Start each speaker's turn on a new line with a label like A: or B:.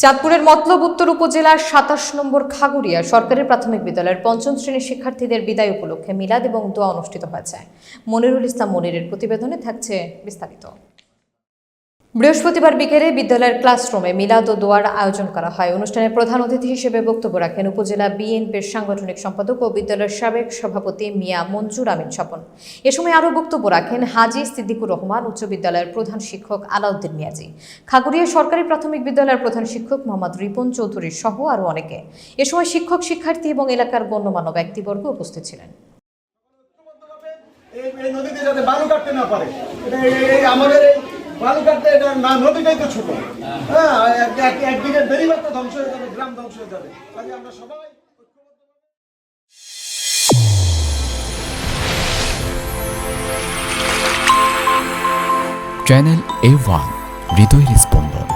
A: চাঁদপুরের মতলব উত্তর উপজেলার সাতাশ নম্বর খাগুড়িয়া সরকারি প্রাথমিক বিদ্যালয়ের পঞ্চম শ্রেণির শিক্ষার্থীদের বিদায় উপলক্ষে মিলাদ এবং দোয়া অনুষ্ঠিত হয়েছে। মনিরুল ইসলাম মনিরের প্রতিবেদনে থাকছে বিস্তারিত। বৃহস্পতিবার বিকেলে বিদ্যালয়ের ক্লাসরুমে মিলাদ ও দোয়ার আয়োজন করা হয়। অনুষ্ঠানে প্রধান অতিথি হিসেবে বক্তব্য রাখেন উপজেলা বিএনপির সাংগঠনিক সম্পাদক ও বিদ্যালয়ের সাবেক সভাপতি মিয়া মঞ্জুর আমিন স্বপন। এ সময় আরও বক্তব্য রাখেন হাজি সিদ্দিকুর রহমান, উচ্চ বিদ্যালয়ের প্রধান শিক্ষক আলাউদ্দিন মিয়াজি। খাগুড়িয়া সরকারি প্রাথমিক বিদ্যালয়ের প্রধান শিক্ষক মোহাম্মদ রিপন চৌধুরী সহ আরও অনেকে। এ সময় শিক্ষক, শিক্ষার্থী এবং এলাকার গণ্যমান্য ব্যক্তিবর্গ উপস্থিত ছিলেন।
B: এই নদীতে যাতে বালু কাটতে না পারে আমাদের এই কাটতে এটা না তো ছোট। হ্যাঁ ধ্বংস হয়ে যাবে, গ্রাম ধ্বংস হয়ে যাবে।
C: চ্যানেল এ ওয়ান হৃদয়ের স্পন্দন